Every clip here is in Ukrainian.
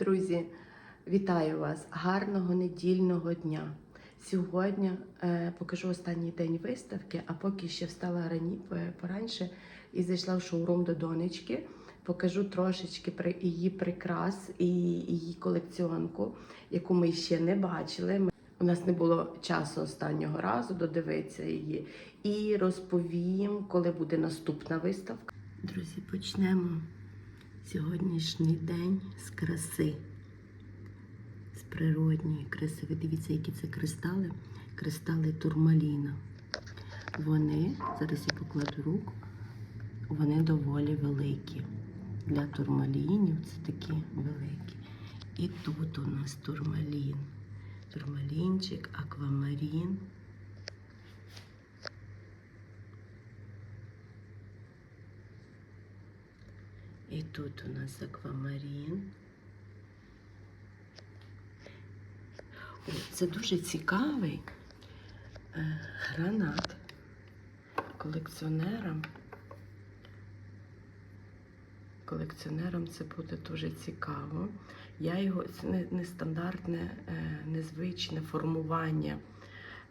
Друзі, вітаю вас! Гарного недільного дня! Сьогодні е, покажу останній день виставки, а поки ще встала рані е, пораньше і зайшла в шоурум до донечки. Покажу трошечки при її прикрас і її колекціонку, яку ми ще не бачили. У нас не було часу останнього разу додивитися її. І розповім, коли буде наступна виставка. Друзі, почнемо сьогоднішній день з краси, з природньої краси. Ви дивіться, які це кристали. Кристали турмаліна. Вони, зараз я покладу руку, вони доволі великі. Для турмалінів це такі великі. І тут у нас турмалін. Турмалінчик, аквамарін. І тут у нас аквамарін. О, це дуже цікавий е, гранат колекціонерам. Колекціонерам це буде дуже цікаво. Я його це нестандартне, е, незвичне формування.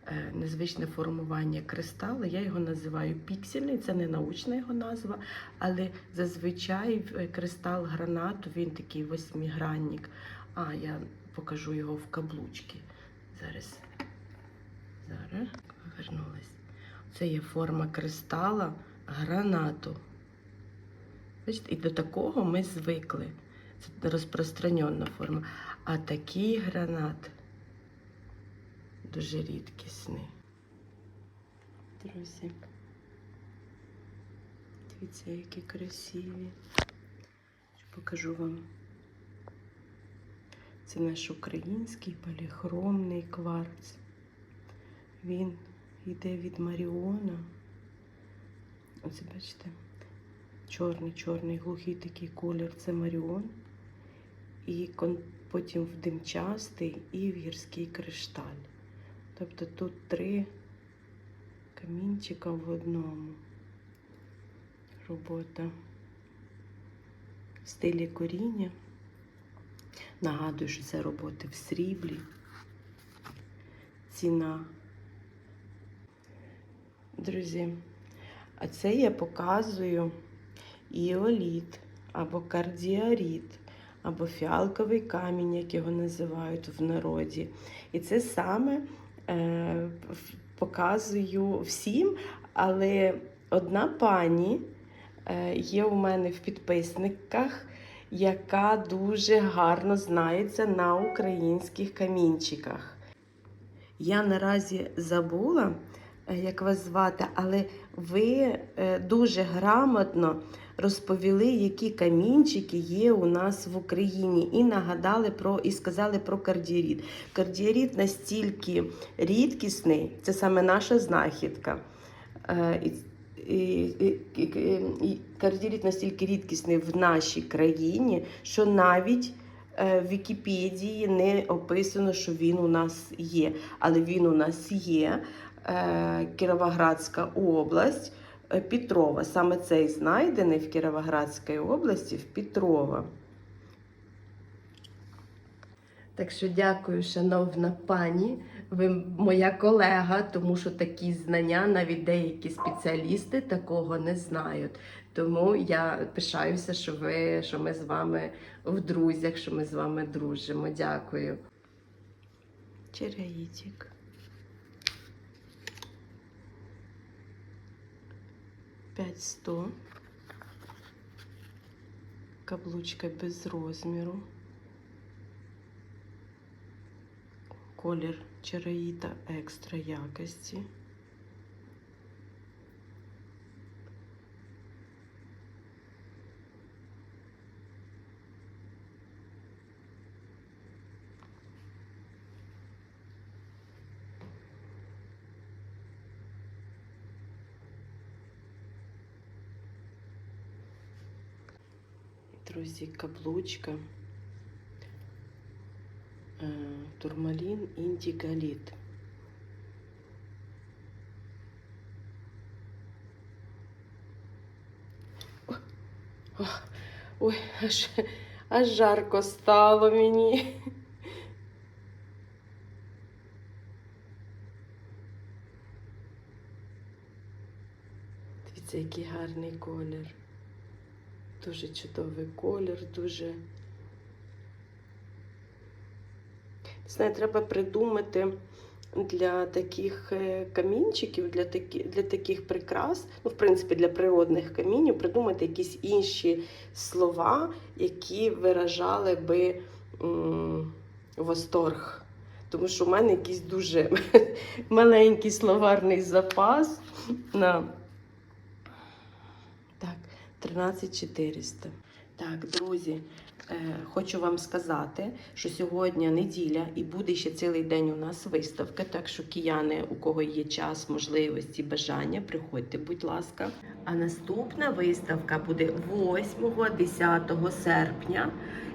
Е, Незвичне формування кристалу. Я його називаю піксельний, це не научна його назва, але зазвичай е, кристал гранату він такий восьмигранник. А, я покажу його в каблучки. Зараз. Зараз повернулась. Це є форма кристала гранату. Бачите, і до такого ми звикли. Це розпространена форма. А такий гранат дуже рідкісний. Друзі. Дивіться, які красиві. Покажу вам. Це наш український поліхромний кварц. Він йде від Маріона. Оце бачите, чорний, чорний, глухий такий колір це Маріон. І потім в димчастий і в гірський кришталь. Тобто тут три камінчика в одному. Робота в стилі коріння. Нагадую, що це роботи в сріблі. Ціна. Друзі, а це я показую іоліт або кардіаріт, або фіалковий камінь, як його називають в народі. І це саме показую всім, але одна пані е, є у мене в підписниках, яка дуже гарно знається на українських камінчиках. Я наразі забула, е, як вас звати, але ви е, дуже грамотно розповіли, які камінчики є у нас в Україні, і нагадали про і сказали про кардіоріт. Кардіоріт настільки рідкісний, це саме наша знахідка. Е, кардіоріт настільки рідкісний в нашій країні, що навіть е, в Вікіпедії не описано, що він у нас є. Але він у нас є. Е, Кіровоградська область, е, Петрова. Саме цей знайдений в Кіровоградській області в Петрова. Так що дякую, шановна пані, ви моя колега, тому що такі знання навіть деякі спеціалісти такого не знають. Тому я пишаюся, що ви, що ми з вами в друзях, що ми з вами дружимо. Дякую. Чергаїтік. 5100. Каблучка без розміру. Колір череїта екстра якості. Друзі, каблучка. Е, Турмалін індігаліт. Ой, аж, Аж жарко стало мені. Дивіться, який гарний колір. Дуже чудовий колір, дуже. Знає, треба придумати для таких е, камінчиків, для, такі, для таких прикрас, ну, в принципі, для природних камінів, придумати якісь інші слова, які виражали би м, восторг. Тому що в мене якийсь дуже маленький словарний запас на так, 13400. Так, друзі, е, хочу вам сказати, що сьогодні неділя і буде ще цілий день у нас виставка. Так що кияни, у кого є час, можливості, бажання, приходьте, будь ласка. А наступна виставка буде 8-10 серпня.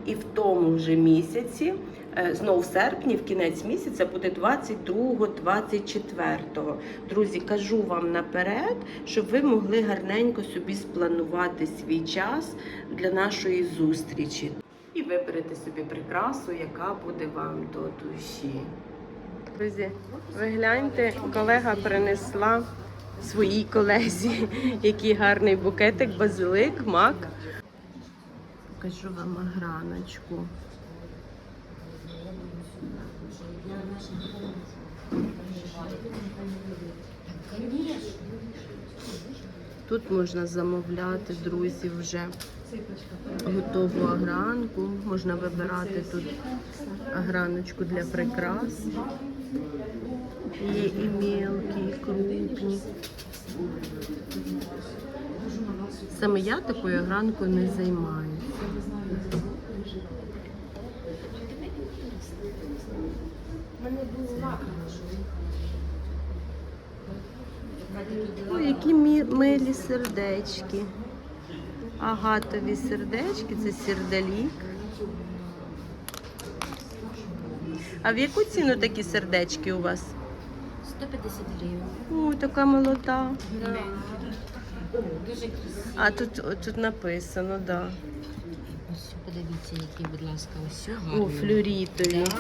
І в тому вже місяці, е, знову в серпні, в кінець місяця буде 22-24. Друзі, кажу вам наперед, щоб ви могли гарненько собі спланувати свій час для нашої зустрічі. І виберете собі прикрасу, яка буде вам до душі. Друзі, ви гляньте, колега принесла своїй колезі, який гарний букетик, базилик, мак. Покажу вам граночку. Тут можна замовляти, друзі, вже готову агранку. Можна вибирати тут аграночку для прикрас. Є і мелкі, і крупні. Саме я такою агранкою не займаюся. Ой, які милі сердечки. Агатові сердечки, це сердалік. А в яку ціну такі сердечки у вас? 150 гривень. Ой, така молода. Дуже красиво. А тут, тут написано, так. Да. Ось подивіться, які, будь ласка, ось О, гарні. флюрітові. Да.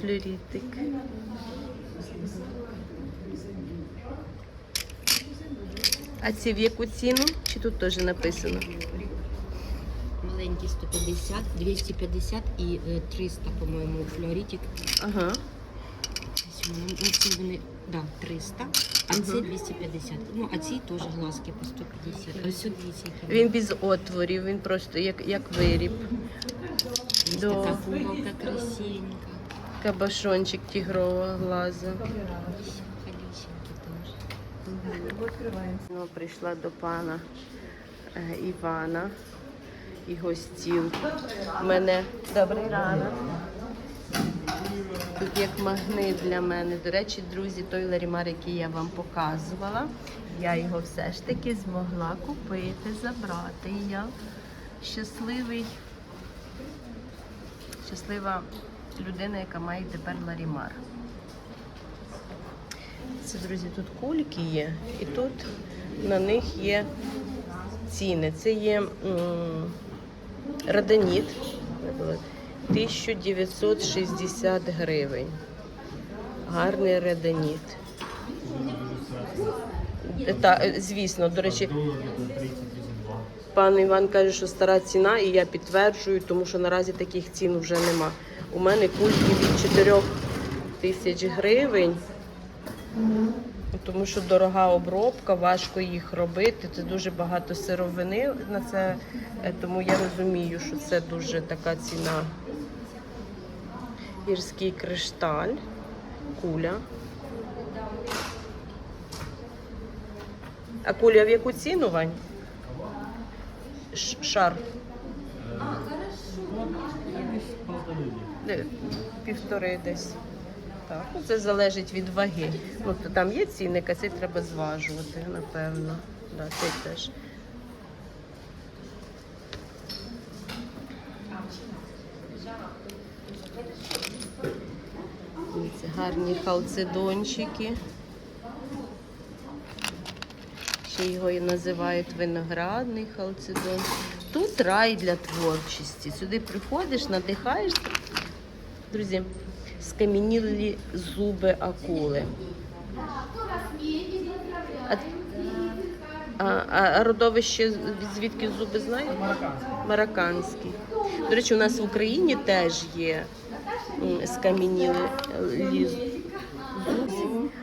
Флюрітик. А ці в яку ціну? Чи тут теж написано? Маленькі 150, 250 і е, 300, по-моєму, флорітик. Ага. Ось вони, ну, да, 300, а ці 250. Ну, а ці теж глазки по 150. Ось сюди дивіться, які. Він без отворів, він просто як, як виріб. Ось Да. така пуговка красивенька. Кабашончик тігрового глаза. Ось. Ну, прийшла до пана е, Івана і гостів. Мене добрий ранок. Тут як магнит для мене. До речі, друзі, той ларімар, який я вам показувала, я його все ж таки змогла купити, забрати. Я щасливий, щаслива людина, яка має тепер ларімар. Це, друзі, тут кульки є, і тут на них є ціни. Це є радоніт. 1960 гривень. Гарний радоніт. Та, звісно, до речі, пан Іван каже, що стара ціна, і я підтверджую, тому що наразі таких цін вже нема. У мене кульки від 4 тисяч гривень. Тому що дорога обробка, важко їх робити. Це дуже багато сировини на це, е, тому я розумію, що це дуже така ціна. Гірський кришталь, куля. А куля в яку ціну, Вань? Ш- Шар. Де? Півтори десь. Так, ну це залежить від ваги. Ну, то там є цінник, а цей треба зважувати, напевно. Да, цей теж. Дивіться, гарні халцедончики. Ще його і називають виноградний халцедон. Тут рай для творчості. Сюди приходиш, надихаєшся. Друзі, скам'янілі зуби акули. А, а, родовище звідки зуби знаєте? Марокканські. До речі, у нас в Україні теж є скам'янілі зуби.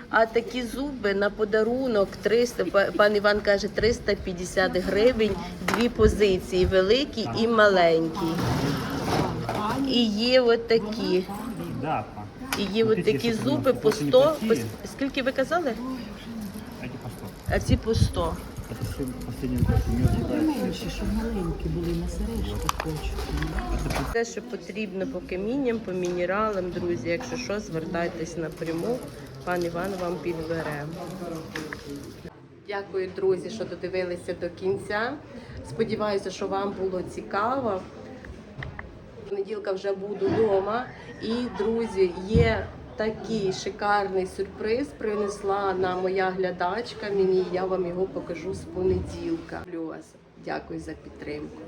А такі зуби на подарунок 300, пан Іван каже, 350 гривень, дві позиції, великі і маленькі. І є от такі. Да, па. І є от такі зуби по 100. по Скільки ви казали? Эти по 100. А ці по 100. Все що потрібно по камінням, по мінералам, друзі. Якщо що, звертайтесь напряму, пан Іван вам підбере. Дякую, друзі, що додивилися до кінця. Сподіваюся, що вам було цікаво. Понеділка вже буду вдома. І, друзі, є такий шикарний сюрприз. Принесла на моя глядачка мені. Я вам його покажу з понеділка. Люблю вас. Дякую за підтримку.